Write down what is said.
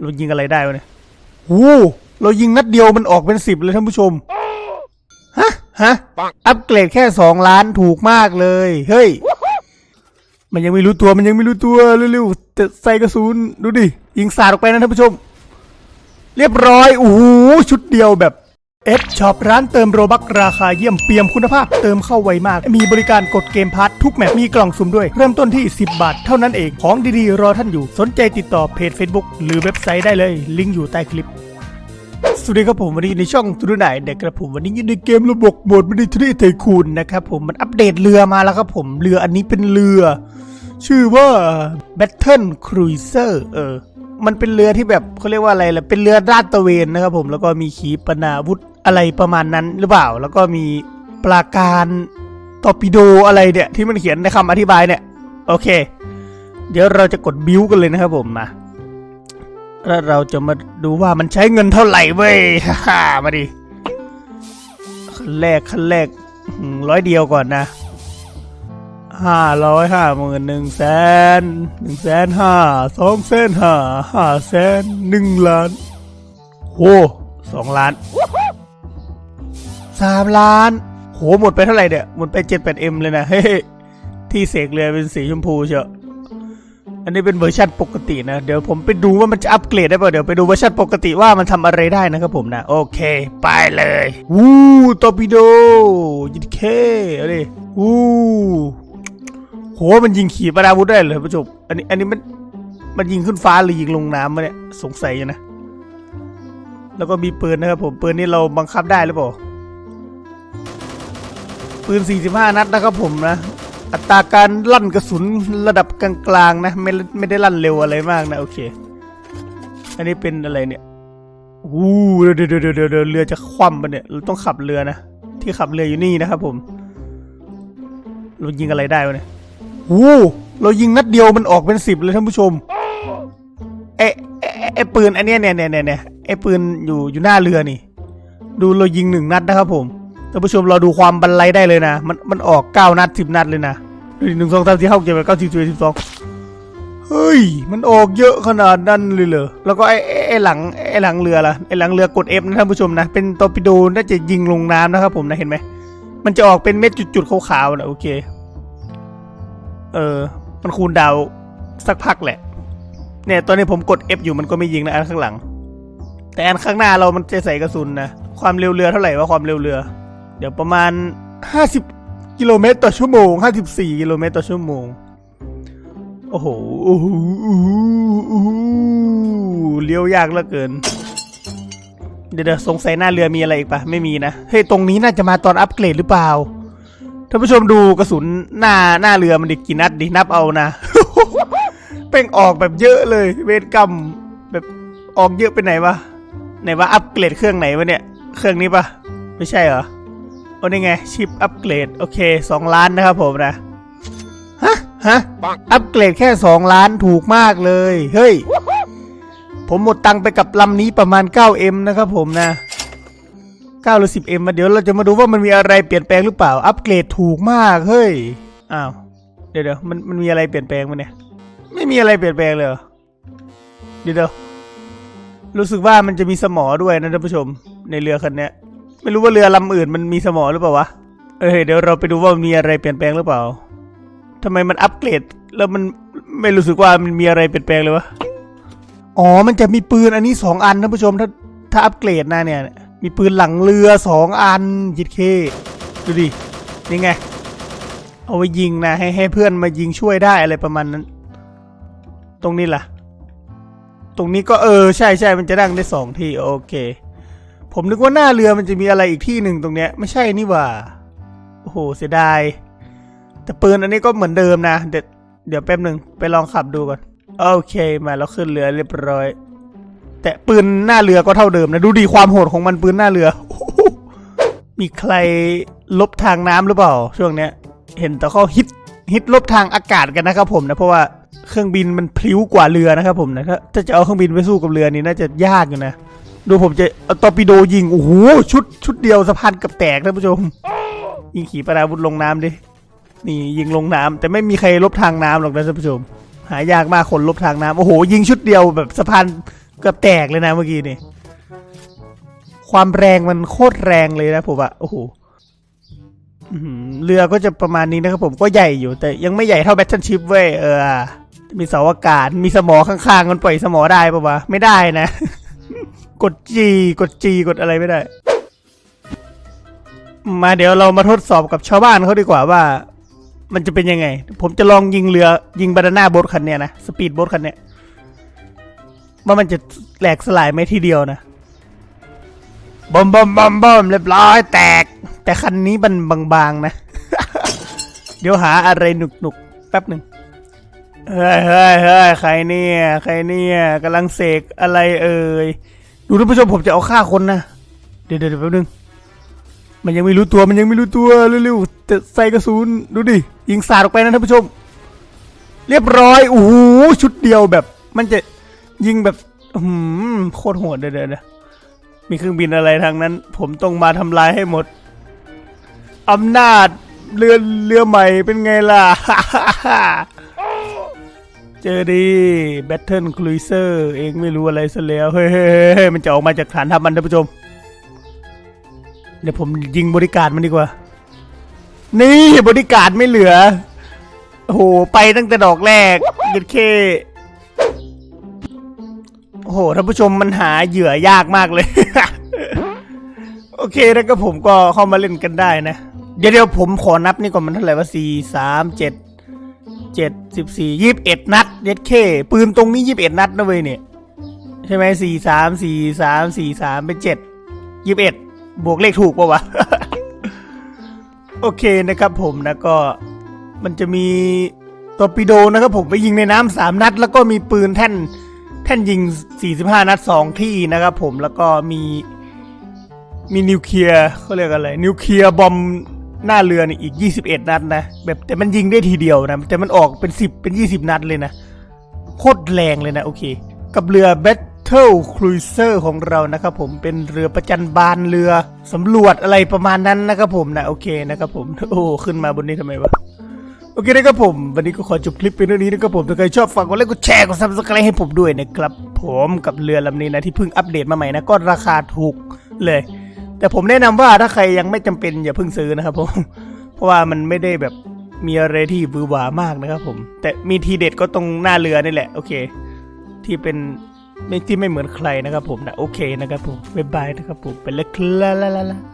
เรายิงอะไรได้วะเนี่ยโอ้เรายิงนัดเดียวมันออกเป็นสิบเลยท่านผู้ชม ฮะ ฮะ อัปเกรดแค่สองล้านถูกมากเลย เฮ้ย มันยังไม่รู้ตัวมันยังไม่รู้ตัวเร็วๆแต่ใส่กระสุนดูดิ ยิงสาดออกไปนะท่านผู้ชม เรียบร้อย โอ้โหชุดเดียวแบบ เอฟช็อปร้านเติมโรบักราคาเยี่ยมเปี่ยมคุณภาพเติมเข้าไวมาก มีบริการกดเกมพาร์ททุกแมตช์มีกล่องสุ่มด้วย เริ่มต้นที่ 10 บาทเท่านั้นเองของดีๆ รอท่านอยู่ สนใจติดต่อเพจ Facebook หรือเว็บไซต์ได้เลย ลิงก์อยู่ใต้คลิป สวัสดีครับผมวันนี้ในช่องตูนไหนเด็กกระผมวันนี้อยู่ในเกมระบบโหมดมินิทรีไทคูนนะครับผมมันอัปเดตเรือมาแล้วครับผมเรืออันนี้เป็นเรือ ชื่อว่า Battle Cruiser เออ มันเป็นเรือที่แบบเขาเรียกว่าอะไรล่ะเป็นเรือลาดตระเวนนะครับผมแล้วก็มีขีปนาวุธอะไรประมาณนั้นหรือเปล่า แล้วก็มีปราการตอร์ปิโดอะไรเนี่ยที่มันเขียนในคำอธิบายเนี่ยโอเค เดี๋ยวเราจะกดบิวกันเลยนะครับผมมาแล้วเราจะมาดูว่ามันใช้เงินเท่าไหร่เว้ยฮ่ามาดิขั้นแรกขั้นแรกร้อยเดียวก่อนนะ ห้าร้อยห้าหมื่นหนึ่งแสนหนึ่งแสนห้าสองแสนห้าห้าแสนหนึ่งล้านโหสองล้านสามล้าน โหหมดไปเท่าไหร่เนี่ยหมดไปเจ็ดแปดเอ็มเลยนะเฮ้ที่เสกเรือเป็นสีชมพูเชียวอันนี้เป็นเวอร์ชันปกตินะ เดี๋ยวผมไปดูว่ามันจะอัปเกรดได้ป่ะเดี๋ยวไปดูเวอร์ชันปกติว่ามันทำอะไรได้นะครับผมนะ โอเค ไปเลยวู้ตอร์ปิโดยิงเคเอาดิวู้ โหมันยิงขีปนาวุธได้เลยท่านผู้ชมอันนี้อันนี้มันมันยิงขึ้นฟ้าหรือยิงลงน้ำมาเนี่ยสงสัยอยู่นะ แล้วก็มีปืนนะครับผมปืนนี้เราบังคับได้หรือเปล่าปืน 45 นัดนะครับผมนะ อัตราการลั่นกระสุนระดับกลางๆนะ ไม่ไม่ได้ลั่นเร็วอะไรมากนะ โอเค อันนี้เป็นอะไรเนี่ยอู้เดี๋ยวเดี๋ยวเดี๋ยวเดี๋ยวเดี๋ยวเรือจะคว่ำปะเนี่ยเราต้องขับเรือนะ ที่ขับเรืออยู่นี่นะครับผมเรายิงอะไรได้วะเนี่ย อู้เรายิงนัดเดียวมันออกเป็นสิบเลยท่านผู้ชมเอะเอเอ๊ะไอ้ปืนอันเนี้ยเนี่ยเนี่ยเนี่ยเนี่ยไอ้ปืนอยู่อยู่หน้าเรือนี่ ดูเรายิงหนึ่งนัดนะครับผมท่านผู้ชมเราดูความบรรลัยได้เลยนะ มันมันออกเก้านัดสิบนัดเลยนะดูหนึ่งสองสามสี่ห้าหกเจ็ดแปดเก้าสิบสิบเอ็ดสิบสองเฮ้ย มันออกเยอะขนาดนั้นเลยเหรอ แล้วก็ไอ้ไอ้ไอหลังไอ้หลังเรือล่ะ ไอ้หลังเรือกด F นะท่านผู้ชมนะ เป็นตอร์ปิโดน่าจะยิงลงน้ำนะครับผมนะเห็นไหม มันจะออกเป็นเม็ดจุดๆขาวๆนะโอเค เออ มันคูณดาวสักพักแหละ เนี่ยตอนนี้ผมกด F อยู่มันก็ไม่ยิงนะอันข้างหลัง แต่อันข้างหน้าเรามันจะใส่กระสุนนะ ความเร็วเรือเท่าไหร่ว่าความเร็วเรือ เดี๋ยวประมาณ 50 กิโลเมตรต่อชั่วโมง 54 กิโลเมตรต่อชั่วโมง โอ้โหโอ้โหโอ้โหเลี้ยวยากเหลือเกินเดี๋ยวเดี๋ยวสงสัยหน้าเรือมีอะไรอีกปะไม่มีนะ เฮ้ย ตรงนี้น่าจะมาตอนอัปเกรดหรือเปล่า ท่านผู้ชมดูกระสุนหน้าหน้าเรือมันดิกี่นัดดินับเอานะเป่งออกแบบเยอะเลย เวรกรรมแบบออกเยอะไปไหนวะไหนว่าอัปเกรดเครื่องไหนวะเนี่ย เครื่องนี้ปะไม่ใช่เหรอโอ้นี่ไงชิปอัปเกรดโอเคสองล้านนะครับผมนะฮะฮะอัปเกรดแค่สองล้านถูกมากเลย เฮ้ย ผมหมดตังค์ไปกับลำนี้ประมาณ 9M นะครับผมนะ 9หรือ 10M มาเดี๋ยวเราจะมาดูว่ามันมีอะไรเปลี่ยนแปลงหรือเปล่า อัปเกรดถูกมากเฮ้ย อ้าว เดี๋ยวเดี๋ยวมันมันมีอะไรเปลี่ยนแปลงมาเนี่ย ไม่มีอะไรเปลี่ยนแปลงเลยเดี๋ยวเดี๋ยวรู้สึกว่ามันจะมีสมอด้วยนะท่านผู้ชม ในเรือคันนี้ไม่รู้ว่าเรือลำอื่นมันมีสมอหรือเปล่าวะ เอ้ยเดี๋ยวเราไปดูว่ามันมีอะไรเปลี่ยนแปลงหรือเปล่าทำไมมันอัปเกรดแล้วมันไม่รู้สึกว่ามันมีอะไรเปลี่ยนแปลงเลยวะ อ๋อ มันจะมีปืนอันนี้สองอันท่านผู้ชมถ้าถ้าอัปเกรดนะเนี่ย มีปืนหลังเรือสองอันยิดเค ดูดิ นี่ไง เอาไว้ยิงนะ ให้ให้เพื่อนมายิงช่วยได้อะไรประมาณนั้น ตรงนี้ล่ะ ตรงนี้ก็เออ ใช่ใช่มันจะนั่งได้สองที่ โอเค ผมนึกว่าหน้าเรือมันจะมีอะไรอีกที่หนึ่งตรงเนี้ย ไม่ใช่นี่ว่า โอ้โห เสียดาย แต่ปืนอันนี้ก็เหมือนเดิมนะ เดี๋ยวเดี๋ยวแป๊บหนึ่งไปลองขับดูก่อน โอเค มาแล้วขึ้นเรือเรียบร้อย แต่ปืนหน้าเรือก็เท่าเดิมนะดูดีความโหดของมันปืนหน้าเรือ มีใครลบทางน้ำหรือเปล่า ช่วงเนี้ย เห็นแต่เขาฮิตฮิตลบทางอากาศกันนะครับผมนะเพราะว่าเครื่องบินมันพลิ้วกว่าเรือนะครับผมนะถ้าจะเอาเครื่องบินไปสู้กับเรือนี่น่าจะยากอยู่นะดูผมจะเอาตอร์ปิโดยิงโอ้โหชุดชุดเดียวสะพานกับแตกท่านผู้ชม ยิงขี่ปนาวุธลงน้ำดินี่ยิงลงน้ำแต่ไม่มีใครลบทางน้ำหรอกนะท่านผู้ชม หายากมากคนลบทางน้ำโอ้โหยิงชุดเดียวแบบสะพาน เกือบแตกเลยนะเมื่อกี้นี่ ความแรงมันโคตรแรงเลยนะผมอะโอ้โหเรือก็จะประมาณนี้นะครับผมก็ใหญ่อยู่ แต่ยังไม่ใหญ่เท่าแบทเทิลชิพเว้ยเออ มีเสาอากาศ มีสมอข้างๆ มันปล่อยสมอได้ปะวะ ไม่ได้นะ กดจีกดจีกดอะไรไม่ได้ มาเดี๋ยวเรามาทดสอบกับชาวบ้านเขาดีกว่าว่า มันจะเป็นยังไง ผมจะลองยิงเรือยิงบานาน่าโบ๊ทคันเนี้ยนะ สปีดโบ๊ทคันเนี้ย ว่ามันจะแหลกสลายไหมทีเดียวนะบอมบอมบอมบอมเรียบร้อยแตก แต่คันนี้มันบางๆนะ เดี๋ยวหาอะไรหนุกๆแป๊บหนึ่งเฮ้ยเฮ้ยเฮ้ยใครเนี่ย ใครเนี่ยกำลังเสกอะไรเอ่ย ดูท่านผู้ชมผมจะเอาฆ่าคนนะ เดี๋ยวเดี๋ยวแป๊บนึง มันยังไม่รู้ตัว มันยังไม่รู้ตัวเร็วๆแต่ใส่กระสุนดูดิ ยิงสาดออกไปนะท่านผู้ชม เรียบร้อย โอ้โหชุดเดียวแบบ มันจะ ยิงแบบอืมโคตรโหดเดี๋ยวเดี๋ยวมีเครื่องบินอะไรทางนั้น ผมต้องมาทำลายให้หมดอำนาจเรือเรือใหม่เป็นไงล่ะ เจอดีแบทเทิลคลูเซอร์เองไม่รู้อะไรซะแล้ว เฮ้ยเฮ้เฮ้เฮ้มันจะออกมาจากฐานทัพมันท่านผู้ชม เดี๋ยวผมยิงบริการมันดีกว่า นี่บริการไม่เหลือโอ้โหไปตั้งแต่ดอกแรกเด็ดเค หท่านผู้ชมมันหาเหยื่อยากมากเลย โอเคแล้วก็ผมก็เข้ามาเล่นกันได้นะ เดี๋ยวเดี๋ยวผมขอนับนี่ก่อนมันเท่าไหร่ว่าสี่สามเจ็ดเจ็ดสิบสี่ยี่สิบเอ็ดนัดเด็ดเคปืนตรงนี้ยี่สิบเอ็ดนัดนะเว้ยเนี่ย ใช่ไหมสี่สามสี่สามสี่สามเป็นเจ็ดยี่สิบเอ็ดบวกเลขถูกปะวะ โอเคนะครับผมนะก็มันจะมีตอร์ปิโดนะครับผมไปยิงในน้ำสามนัด แล้วก็มีปืนแท่น ท่นยิง 45 นัด 2 ที่นะครับผมแล้วก็มีมีนิวเคลียร์เขาเรียกอะไรนิวเคลียร์บอมหน้าเรือนี่อีก 21 นัดนะแบบแต่มันยิงได้ทีเดียวนะ แต่มันออกเป็น 10 เป็น 20 นัดเลยนะ โคตรแรงเลยนะ โอเค กับเรือ Battle Cruiser ของเรานะครับผมเป็นเรือประจันบานเรือสำรวจอะไรประมาณนั้นนะครับผมนะ โอเคนะครับผม โอ้ ขึ้นมาบนนี้ทำไมวะ โอเคนะครับผม วันนี้ก็ขอจบคลิปเป็นเท่านี้นะครับผมถ้าใครชอบฝากกดไลค์กดแชร์กดซับสไครต์ให้ผมด้วยนะครับ ผมกับเรือลำนี้นะที่เพิ่งอัปเดตมาใหม่นะก็ราคาถูกเลย แต่ผมแนะนำว่าถ้าใครยังไม่จำเป็นอย่าเพิ่งซื้อนะครับผมเพราะว่ามันไม่ได้แบบมีอะไรที่บือหวามากนะครับผม แต่มีทีเด็ดก็ตรงหน้าเรือนี่แหละ โอเค ที่เป็นไม่ที่ไม่เหมือนใครนะครับผมนะโอเคนะครับผมบ๊ายบายนะครับผมไปแล้วครับ